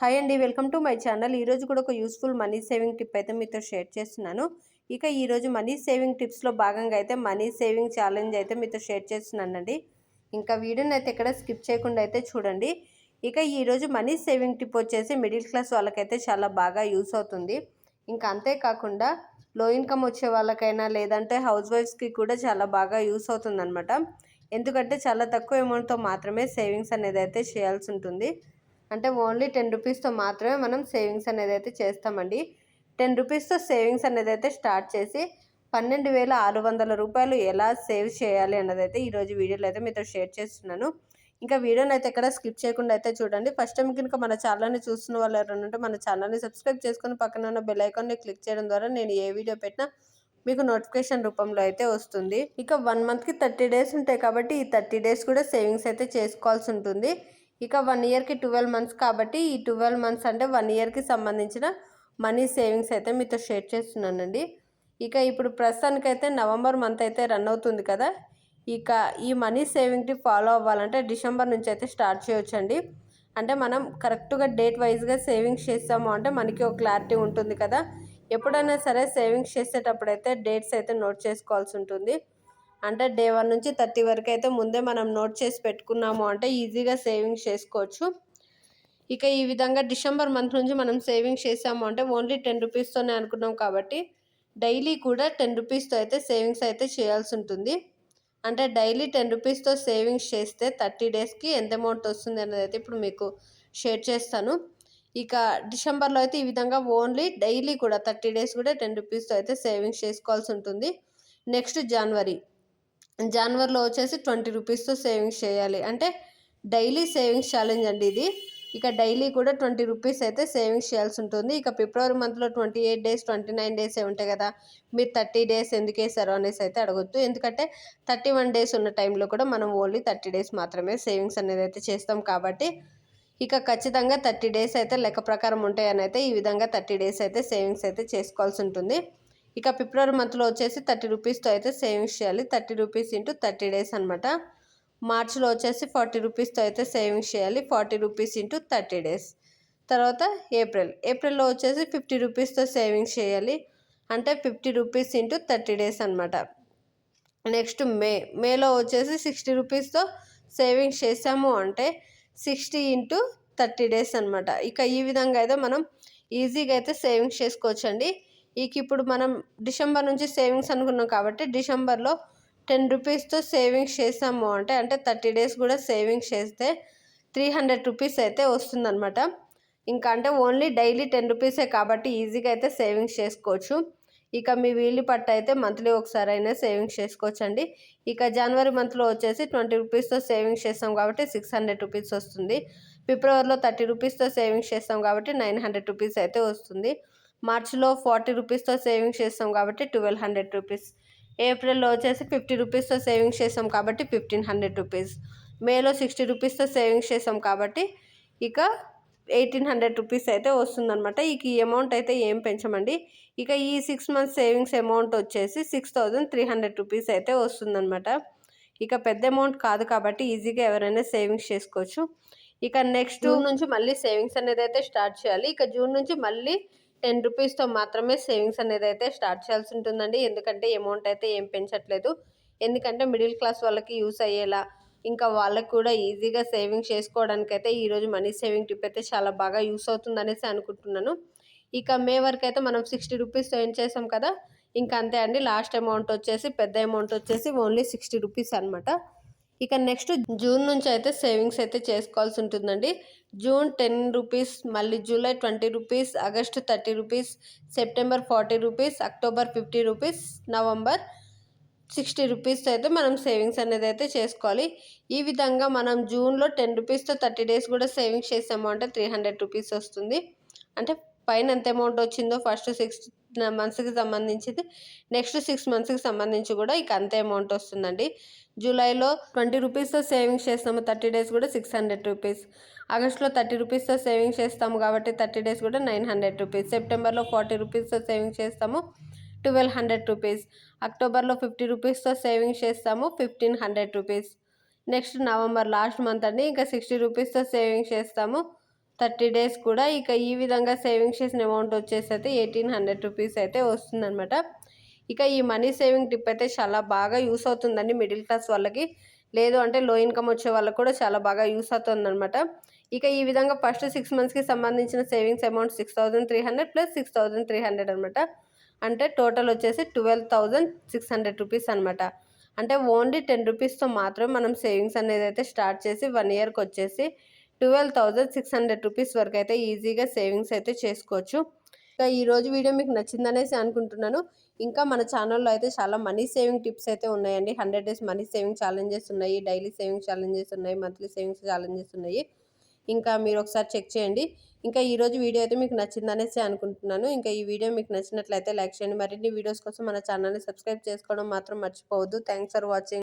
Hi అండి welcome to my channel. ఈరోజు కూడా ఒక యూస్ఫుల్ మనీ సేవింగ్ టిప్ అయితే మీతో షేర్ చేస్తున్నాను. ఇక ఈరోజు మనీ సేవింగ్ టిప్స్లో భాగంగా అయితే మనీ సేవింగ్ ఛాలెంజ్ అయితే మీతో షేర్ చేస్తున్నానండి. ఇంకా వీడియోని అయితే ఎక్కడ స్కిప్ చేయకుండా అయితే చూడండి. ఇక ఈరోజు మనీ సేవింగ్ టిప్ వచ్చేసి మిడిల్ క్లాస్ వాళ్ళకైతే చాలా బాగా యూస్ అవుతుంది. ఇంకా అంతేకాకుండా లో ఇన్కమ్ వచ్చే వాళ్ళకైనా లేదంటే హౌస్ వైఫ్స్కి కూడా చాలా బాగా యూస్ అవుతుంది ఎందుకంటే చాలా తక్కువ అమౌంట్తో మాత్రమే సేవింగ్స్ అనేది అయితే చేయాల్సి ఉంటుంది. అంటే ఓన్లీ టెన్ రూపీస్తో మాత్రమే మనం సేవింగ్స్ అనేది అయితే చేస్తామండి. టెన్ రూపీస్తో సేవింగ్స్ అనేది అయితే స్టార్ట్ చేసి పన్నెండు వేల ఆరు వందల రూపాయలు ఎలా సేవ్ చేయాలి అన్నది అయితే ఈరోజు వీడియోలో అయితే మీతో షేర్ చేస్తున్నాను. ఇంకా వీడియోని అయితే ఎక్కడ స్కిప్ చేయకుండా అయితే చూడండి. ఫస్ట్ టైం కనుక మన ఛానల్ని చూస్తున్న వాళ్ళు ఎవరైనా ఉంటే మన ఛానల్ని సబ్స్క్రైబ్ చేసుకుని పక్కన ఉన్న బెల్ ఐకాన్ని క్లిక్ చేయడం ద్వారా నేను ఏ వీడియో పెట్టినా మీకు నోటిఫికేషన్ రూపంలో అయితే వస్తుంది. ఇక వన్ మంత్కి థర్టీ డేస్ ఉంటాయి కాబట్టి ఈ థర్టీ డేస్ కూడా సేవింగ్స్ అయితే చేసుకోవాల్సి ఉంటుంది. ఇక వన్ ఇయర్కి ట్వెల్వ్ మంత్స్ కాబట్టి ఈ ట్వెల్వ్ మంత్స్ అంటే వన్ ఇయర్కి సంబంధించిన మనీ సేవింగ్స్ అయితే మీతో షేర్ చేస్తున్నానండి. ఇక ఇప్పుడు ప్రస్తుతానికైతే నవంబర్ మంత్ అయితే రన్ అవుతుంది కదా. ఇక ఈ మనీ సేవింగ్ని ఫాలో అవ్వాలంటే డిసెంబర్ నుంచి అయితే స్టార్ట్ చేయొచ్చండి. అంటే మనం కరెక్ట్గా డేట్ వైజ్గా సేవింగ్స్ చేస్తాము అంటే మనకి ఒక క్లారిటీ ఉంటుంది కదా. ఎప్పుడైనా సరే సేవింగ్స్ చేసేటప్పుడు అయితే డేట్స్ అయితే నోట్ చేసుకోవాల్సి ఉంటుంది. అంటే డే వన్ నుంచి థర్టీ వరకు అయితే ముందే మనం నోట్ చేసి పెట్టుకున్నాము అంటే ఈజీగా సేవింగ్స్ చేసుకోవచ్చు. ఇక ఈ విధంగా డిసెంబర్ మంత్ నుంచి మనం సేవింగ్స్ చేసాము అంటే ఓన్లీ టెన్ రూపీస్తోనే అనుకున్నాం కాబట్టి డైలీ కూడా టెన్ రూపీస్తో అయితే సేవింగ్స్ అయితే చేయాల్సి ఉంటుంది. అంటే డైలీ టెన్ రూపీస్తో సేవింగ్స్ చేస్తే థర్టీ డేస్కి ఎంత అమౌంట్ వస్తుంది అనేది అయితే ఇప్పుడు మీకు షేర్ చేస్తాను. ఇక డిసెంబర్లో అయితే ఈ విధంగా ఓన్లీ డైలీ కూడా థర్టీ డేస్ కూడా టెన్ రూపీస్తో అయితే సేవింగ్స్ చేసుకోవాల్సి ఉంటుంది. నెక్స్ట్ జనవరి జనవరిలో వచ్చేసి ట్వంటీ రూపీస్తో సేవింగ్స్ చేయాలి. అంటే డైలీ సేవింగ్స్ ఛాలెంజ్ అండి ఇది. ఇక డైలీ కూడా ట్వంటీ రూపీస్ అయితే సేవింగ్స్ చేయాల్సి ఉంటుంది. ఇక ఫిబ్రవరి మంత్లో twenty eight days twenty nine days ఉంటాయి కదా మీరు థర్టీ డేస్ ఎందుకు వేసారు అనేసి అయితే అడగొద్దు. ఎందుకంటే థర్టీ వన్ డేస్ ఉన్న టైంలో కూడా మనం ఓన్లీ థర్టీ డేస్ మాత్రమే సేవింగ్స్ అనేది అయితే చేస్తాం కాబట్టి ఇక ఖచ్చితంగా థర్టీ డేస్ అయితే లెక్క ప్రకారం ఉంటాయని అయితే ఈ విధంగా థర్టీ డేస్ అయితే సేవింగ్స్ అయితే చేసుకోవాల్సి ఉంటుంది. ఇక ఫిబ్రవరి మంత్లో వచ్చేసి థర్టీ రూపీస్తో అయితే సేవింగ్స్ చేయాలి. Thirty rupees into thirty days అనమాట మార్చిలో వచ్చేసి ఫార్టీ రూపీస్తో అయితే సేవింగ్స్ చేయాలి. Forty rupees into thirty days తర్వాత ఏప్రిల్. ఏప్రిల్లో వచ్చేసి ఫిఫ్టీ రూపీస్తో సేవింగ్స్ చేయాలి. అంటే fifty rupees into thirty days అనమాట నెక్స్ట్ మే. మేలో వచ్చేసి సిక్స్టీ రూపీస్తో సేవింగ్స్ చేసాము అంటే సిక్స్టీ ఇంటూ థర్టీ డేస్ అనమాట ఇక ఈ విధంగా అయితే మనం ఈజీగా అయితే సేవింగ్స్ చేసుకోవచ్చండి. ఇక ఇప్పుడు మనం డిసెంబర్ నుంచి సేవింగ్స్ అనుకున్నాం కాబట్టి డిసెంబర్లో టెన్ రూపీస్తో సేవింగ్స్ చేసాము అంటే అంటే థర్టీ డేస్ కూడా సేవింగ్స్ చేస్తే త్రీ హండ్రెడ్ రూపీస్ అయితే వస్తుందన్నమాట. ఇంకా అంటే ఓన్లీ డైలీ టెన్ రూపీసే కాబట్టి ఈజీగా అయితే సేవింగ్స్ చేసుకోవచ్చు. ఇక మీ వీలు పట్ట అయితే మంత్లీ ఒకసారి అయినా సేవింగ్స్ చేసుకోవచ్చండి. ఇక జనవరి మంత్లో వచ్చేసి ట్వంటీ రూపీస్తో సేవింగ్స్ చేస్తాం కాబట్టి సిక్స్ హండ్రెడ్ రూపీస్ వస్తుంది. ఫిబ్రవరిలో థర్టీ రూపీస్తో సేవింగ్స్ చేస్తాం కాబట్టి నైన్ హండ్రెడ్ రూపీస్ అయితే వస్తుంది. మార్చిలో ఫార్టీ రూపీస్తో సేవింగ్స్ చేస్తాం కాబట్టి ట్వెల్వ్ హండ్రెడ్ రూపీస్. ఏప్రిల్లో వచ్చేసి ఫిఫ్టీ రూపీస్తో సేవింగ్స్ చేస్తాం కాబట్టి ఫిఫ్టీన్ హండ్రెడ్ రూపీస్. మేలో సిక్స్టీ రూపీస్తో సేవింగ్స్ చేస్తాం కాబట్టి ఇక ఎయిటీన్ హండ్రెడ్ రూపీస్ అయితే వస్తుందన్నమాట. ఇక ఈ అమౌంట్ అయితే ఏం పెంచమండి? ఇక ఈ సిక్స్ మంత్స్ సేవింగ్స్ అమౌంట్ వచ్చేసి six thousand three hundred rupees అయితే వస్తుందన్నమాట. ఇక పెద్ద అమౌంట్ కాదు కాబట్టి ఈజీగా ఎవరైనా సేవింగ్స్ చేసుకోవచ్చు. ఇక నెక్స్ట్ జూన్ నుంచి మళ్ళీ సేవింగ్స్ అనేది అయితే స్టార్ట్ చేయాలి. ఇక జూన్ నుంచి మళ్ళీ టెన్ రూపీస్తో మాత్రమే సేవింగ్స్ అనేది అయితే స్టార్ట్ చేయాల్సి ఉంటుందండి ఎందుకంటే అమౌంట్ అయితే ఏం పెంచట్లేదు. ఎందుకంటే మిడిల్ క్లాస్ వాళ్ళకి యూస్ అయ్యేలా ఇంకా వాళ్ళకి కూడా ఈజీగా సేవింగ్ చేసుకోవడానికి అయితే ఈరోజు మనీ సేవింగ్ టిప్ అయితే చాలా బాగా యూస్ అవుతుంది అనేసి అనుకుంటున్నాను. ఇక మే వరకు అయితే మనం సిక్స్టీ రూపీస్తో ఏం చేసాం కదా ఇంకా అంతే అండి. లాస్ట్ అమౌంట్ వచ్చేసి పెద్ద అమౌంట్ వచ్చేసి ఓన్లీ సిక్స్టీ రూపీస్ అనమాట ఇక నెక్స్ట్ జూన్ నుంచి అయితే సేవింగ్స్ అయితే చేసుకోవాల్సి ఉంటుందండి. జూన్ టెన్ రూపీస్ మళ్ళీ July twenty rupees August thirty rupees September forty rupees October fifty rupees November sixty rupees అయితే మనం సేవింగ్స్ అనేది అయితే చేసుకోవాలి. ఈ విధంగా మనం జూన్లో టెన్ రూపీస్తో థర్టీ డేస్ కూడా సేవింగ్స్ చేసాము అంటే త్రీ హండ్రెడ్ రూపీస్ వస్తుంది. అంటే పైన ఎంత అమౌంట్ వచ్చిందో ఫస్ట్ సిక్స్ మంత్స్కి సంబంధించింది. నెక్స్ట్ సిక్స్ మంత్స్కి సంబంధించి కూడా ఇక అంతే అమౌంట్ వస్తుందండి. జూలైలో ట్వంటీ రూపీస్తో సేవింగ్స్ చేస్తాము. థర్టీ డేస్ కూడా సిక్స్ హండ్రెడ్ రూపీస్. ఆగస్ట్లో థర్టీ రూపీస్తో సేవింగ్స్ చేస్తాము కాబట్టి థర్టీ డేస్ కూడా నైన్ హండ్రెడ్ రూపీస్. సెప్టెంబర్లో ఫార్టీ రూపీస్తో సేవింగ్స్ చేస్తాము. Twelve hundred rupees. అక్టోబర్లో ఫిఫ్టీ రూపీస్తో సేవింగ్స్ చేస్తాము. Fifteen hundred rupees. Next November last month అండి. ఇంకా సిక్స్టీ రూపీస్తో సేవింగ్స్ చేస్తాము. థర్టీ డేస్ కూడా ఇక ఈ విధంగా సేవింగ్స్ చేసిన అమౌంట్ వచ్చేసి అయితే ఎయిటీన్ హండ్రెడ్ రూపీస్ అయితే వస్తుందన్నమాట. ఇక ఈ మనీ సేవింగ్ టిప్ అయితే చాలా బాగా యూస్ అవుతుందండి మిడిల్ క్లాస్ వాళ్ళకి. లేదు అంటే లో ఇన్కమ్ వచ్చే వాళ్ళకి కూడా చాలా బాగా యూస్ అవుతుందన్నమాట. ఇక ఈ విధంగా ఫస్ట్ సిక్స్ మంత్స్కి సంబంధించిన savings amount six thousand three hundred plus six thousand three hundred అనమాట అంటే టోటల్ వచ్చేసి twelve thousand six hundred rupees అనమాట అంటే ఓన్లీ టెన్ రూపీస్తో మాత్రమే మనం సేవింగ్స్ అనేది అయితే స్టార్ట్ చేసి వన్ ఇయర్కి వచ్చేసి twelve thousand six hundred rupees వరకు అయితే ఈజీగా సేవింగ్స్ అయితే చేసుకోవచ్చు. ఇంకా ఈరోజు వీడియో మీకు నచ్చిందనేసి అనుకుంటున్నాను. ఇంకా మన ఛానల్లో అయితే చాలా మనీ సేవింగ్ టిప్స్ అయితే ఉన్నాయండి. Hundred days money saving challenges ఉన్నాయి డైలీ సేవింగ్ ఛాలెంజెస్ ఉన్నాయి మంత్లీ సేవింగ్స్ ఛాలెంజెస్ ఉన్నాయి. ఇంకా మీరు ఒకసారి చెక్ చేయండి. ఇంకా ఈరోజు వీడియో అయితే మీకు నచ్చిందనేసి అనుకుంటున్నాను. ఇంకా ఈ వీడియో మీకు నచ్చినట్లయితే లైక్ చేయండి. మరిన్ని వీడియోస్ కోసం మన ఛానల్ని సబ్స్క్రైబ్ చేసుకోవడం మాత్రం మర్చిపోవద్దు. Thanks for watching